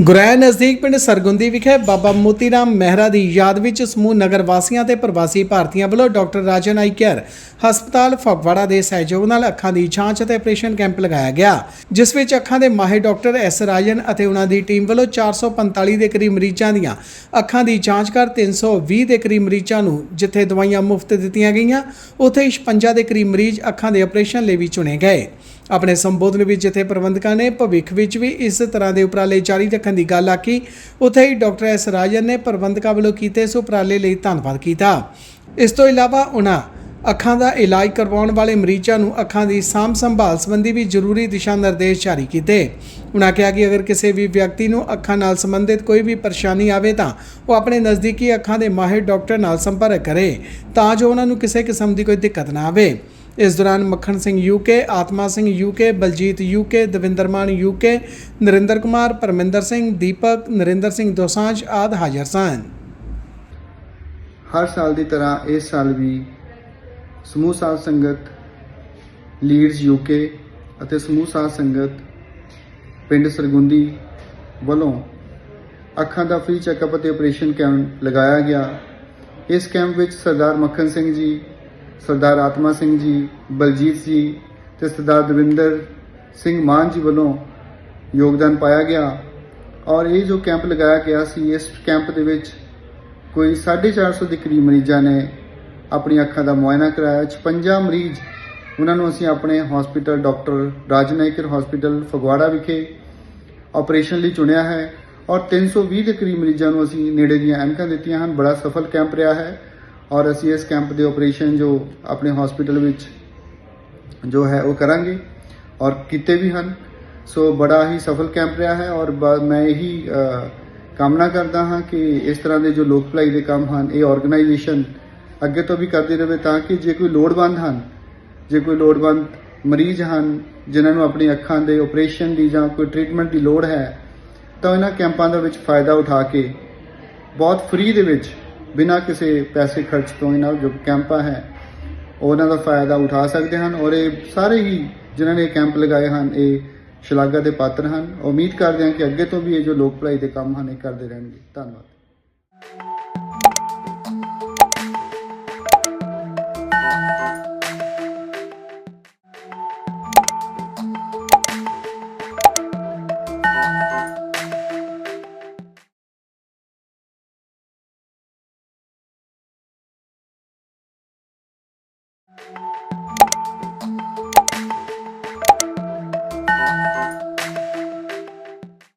ਗੁਰੈ ਨਜ਼ਦੀਕ ਪਿੰਡ ਸਰਗੁੰਦੀ ਵਿਖੇ ਬਾਬਾ ਮੋਤੀ ਰਾਮ ਮਹਿਰਾ ਦੀ ਯਾਦ ਵਿੱਚ ਸਮੂਹ ਨਗਰ ਵਾਸੀਆਂ ਤੇ ਪ੍ਰਵਾਸੀ ਭਾਰਤੀਆਂ ਵੱਲੋਂ ਡਾਕਟਰ ਰਾਜਨ ਆਈ ਕੇਅਰ ਹਸਪਤਾਲ ਫਗਵਾੜਾ ਦੇ ਸਹਿਯੋਗ ਨਾਲ ਅੱਖਾਂ ਦੀ ਜਾਂਚ ਅਤੇ ਆਪਰੇਸ਼ਨ ਕੈਂਪ ਲਗਾਇਆ ਗਿਆ, ਜਿਸ ਵਿੱਚ ਅੱਖਾਂ ਦੇ ਮਾਹਿਰ ਡਾਕਟਰ ਐਸ ਰਾਜਨ ਅਤੇ ਉਹਨਾਂ ਦੀ ਟੀਮ ਵੱਲੋਂ 445 ਦੇ ਕਰੀਬ ਮਰੀਜ਼ਾਂ ਦੀਆਂ ਅੱਖਾਂ ਦੀ ਜਾਂਚ ਕਰ 320 ਦੇ ਕਰੀਬ ਮਰੀਜ਼ਾਂ ਨੂੰ ਜਿੱਥੇ ਦਵਾਈਆਂ ਮੁਫਤ ਦਿੱਤੀਆਂ ਗਈਆਂ, ਉੱਥੇ 56 ਦੇ ਕਰੀਬ ਮਰੀਜ਼ ਅੱਖਾਂ ਦੇ ਆਪਰੇਸ਼ਨ ਲਈ ਵੀ ਚੁਣੇ ਗਏ। ਆਪਣੇ ਸੰਬੋਧਨ ਵਿੱਚ ਜਿੱਥੇ ਪ੍ਰਬੰਧਕਾਂ ਨੇ ਭਵਿੱਖ ਵਿੱਚ ਵੀ ਇਸ ਤਰ੍ਹਾਂ ਦੇ ਉਪਰਾਲੇ ਜਾਰੀ ਰੱਖਣ ਦੀ ਗੱਲ ਆਖੀ, ਉੱਥੇ ਹੀ ਡਾਕਟਰ ਐਸ ਰਾਜਨ ਨੇ ਪ੍ਰਬੰਧਕਾਂ ਵੱਲੋਂ ਕੀਤੇ ਇਸ ਉਪਰਾਲੇ ਲਈ ਧੰਨਵਾਦ ਕੀਤਾ। ਇਸ ਤੋਂ ਇਲਾਵਾ ਉਹਨਾਂ ਅੱਖਾਂ ਦਾ ਇਲਾਜ ਕਰਵਾਉਣ ਵਾਲੇ ਮਰੀਜ਼ਾਂ ਨੂੰ ਅੱਖਾਂ ਦੀ ਸਾਂਭ ਸੰਭਾਲ ਸੰਬੰਧੀ ਵੀ ਜ਼ਰੂਰੀ ਦਿਸ਼ਾ ਨਿਰਦੇਸ਼ ਜਾਰੀ ਕੀਤੇ। ਉਹਨਾਂ ਕਿਹਾ ਕਿ ਅਗਰ ਕਿਸੇ ਵੀ ਵਿਅਕਤੀ ਨੂੰ ਅੱਖਾਂ ਨਾਲ ਸੰਬੰਧਿਤ ਕੋਈ ਵੀ ਪਰੇਸ਼ਾਨੀ ਆਵੇ ਤਾਂ ਉਹ ਆਪਣੇ ਨਜ਼ਦੀਕੀ ਅੱਖਾਂ ਦੇ ਮਾਹਿਰ ਡਾਕਟਰ ਨਾਲ ਸੰਪਰਕ ਕਰੇ, ਤਾਂ ਜੋ ਉਹਨਾਂ ਨੂੰ ਕਿਸੇ ਕਿਸਮ ਦੀ ਕੋਈ ਦਿੱਕਤ ਨਾ ਆਵੇ। ਇਸ ਦੌਰਾਨ Makhan Singh UK Atma Singh UK Baljit UK Davinder Maan UK Narinder Kumar, Parminder Singh, Deepak, Narinder Singh Dosanjh ਆਦ ਹਾਜ਼ਰ ਸਨ। ਹਰ ਸਾਲ ਦੀ ਤਰ੍ਹਾਂ ਇਸ ਸਾਲ ਵੀ ਸਮੂਹ ਸਾਧ ਸੰਗਤ, ਲੀਡਸ ਯੂਕੇ ਅਤੇ ਸਮੂਹ ਸਾਧ ਸੰਗਤ ਪਿੰਡ ਸਰਗੁੰਦੀ ਵੱਲੋਂ ਅੱਖਾਂ ਦਾ ਫ੍ਰੀ ਚੈੱਕਅਪ ਅਤੇ ਆਪਰੇਸ਼ਨ ਕੈਂਪ ਲਗਾਇਆ ਗਿਆ। ਇਸ ਕੈਂਪ ਵਿੱਚ ਸਰਦਾਰ ਮੱਖਣ ਸਿੰਘ ਜੀ ਸਰਦਾਰ ਆਤਮਾ ਸਿੰਘ ਜੀ, ਬਲਜੀਤ ਜੀ ਤੇ ਸਰਦਾਰ ਦਵਿੰਦਰ ਸਿੰਘ ਮਾਨ ਜੀ ਵੱਲੋਂ ਯੋਗਦਾਨ ਪਾਇਆ ਗਿਆ। ਔਰ ਇਹ ਜੋ ਕੈਂਪ ਲਗਾਇਆ ਗਿਆ ਸੀ, ਇਸ ਕੈਂਪ ਦੇ ਵਿੱਚ ਕੋਈ 450 ਦੇ ਕਰੀਬ ਮਰੀਜ਼ਾਂ ਨੇ ਆਪਣੀ ਅੱਖਾਂ ਦਾ ਮੁਆਇਨਾ ਕਰਾਇਆ। 56 ਮਰੀਜ਼ ਉਹਨਾਂ ਨੂੰ ਅਸੀਂ ਆਪਣੇ hospital doctor Rajnaikar hospital Phagwara ਵਿਖੇ ਆਪਰੇਸ਼ਨ ਲਈ ਚੁਣਿਆ ਹੈ। ਔਰ 320 ਦੇ ਕਰੀਬ ਮਰੀਜ਼ਾਂ ਨੂੰ ਅਸੀਂ ਨੇੜੇ ਦੀਆਂ ਐਨਕਾਂ ਦਿੱਤੀਆਂ ਹਨ। ਬੜਾ ਸਫਲ ਕੈਂਪ ਰਿਹਾ ਹੈ। ਔਰ ਅਸੀਂ ਇਸ ਕੈਂਪ ਦੇ ਆਪਰੇਸ਼ਨ ਜੋ ਆਪਣੇ ਹਸਪੀਟਲ ਵਿੱਚ ਜੋ ਹੈ ਉਹ ਕਰਾਂਗੇ ਔਰ ਕੀਤੇ ਵੀ ਹਨ। ਸੋ ਬੜਾ ਹੀ ਸਫਲ ਕੈਂਪ ਰਿਹਾ ਹੈ ਔਰ ਬ- ਮੈਂ ਇਹੀ ਕਾਮਨਾ ਕਰਦਾ ਹਾਂ ਕਿ ਇਸ ਤਰ੍ਹਾਂ ਦੇ ਜੋ ਲੋਕ ਭਲਾਈ ਦੇ ਕੰਮ ਹਨ, ਇਹ ਆਰਗੇਨਾਈਜੇਸ਼ਨ ਅੱਗੇ ਤੋਂ ਵੀ ਕਰਦੀ ਰਹੇ ਤਾਂ ਕਿ ਜੇ ਕੋਈ ਲੋੜਵੰਦ ਹਨ, ਜੇ ਕੋਈ ਲੋੜਵੰਦ ਮਰੀਜ਼ ਹਨ, ਜਿਨ੍ਹਾਂ ਨੂੰ ਆਪਣੀ ਅੱਖਾਂ ਦੇ ਆਪਰੇਸ਼ਨ ਦੀ ਜਾਂ ਕੋਈ ਟ੍ਰੀਟਮੈਂਟ ਦੀ ਲੋੜ ਹੈ, ਤਾਂ ਇਹਨਾਂ ਕੈਂਪਾਂ ਦਾ ਵਿੱਚ ਫਾਇਦਾ ਉਠਾ ਕੇ ਬਹੁਤ ਫ੍ਰੀ ਦੇ ਵਿੱਚ ਬਿਨਾਂ ਕਿਸੇ ਪੈਸੇ ਖਰਚ ਤੋਂ ਇਹਨਾਂ ਜੋ ਕੈਂਪਾਂ ਹੈ, ਉਹਨਾਂ ਦਾ ਫਾਇਦਾ ਉਠਾ ਸਕਦੇ ਹਨ ਔਰ ਇਹ ਸਾਰੇ ਹੀ ਜਿਨ੍ਹਾਂ ਨੇ ਇਹ ਕੈਂਪ ਲਗਾਏ ਹਨ, ਇਹ ਸ਼ਲਾਘਾ ਦੇ ਪਾਤਰ ਹਨ। ਉਮੀਦ ਕਰਦੇ ਹਾਂ ਕਿ ਅੱਗੇ ਤੋਂ ਵੀ ਇਹ ਜੋ ਲੋਕ ਭਲਾਈ ਦੇ ਕੰਮ ਹਨ, ਇਹ ਕਰਦੇ ਰਹਿਣਗੇ। ਧੰਨਵਾਦ।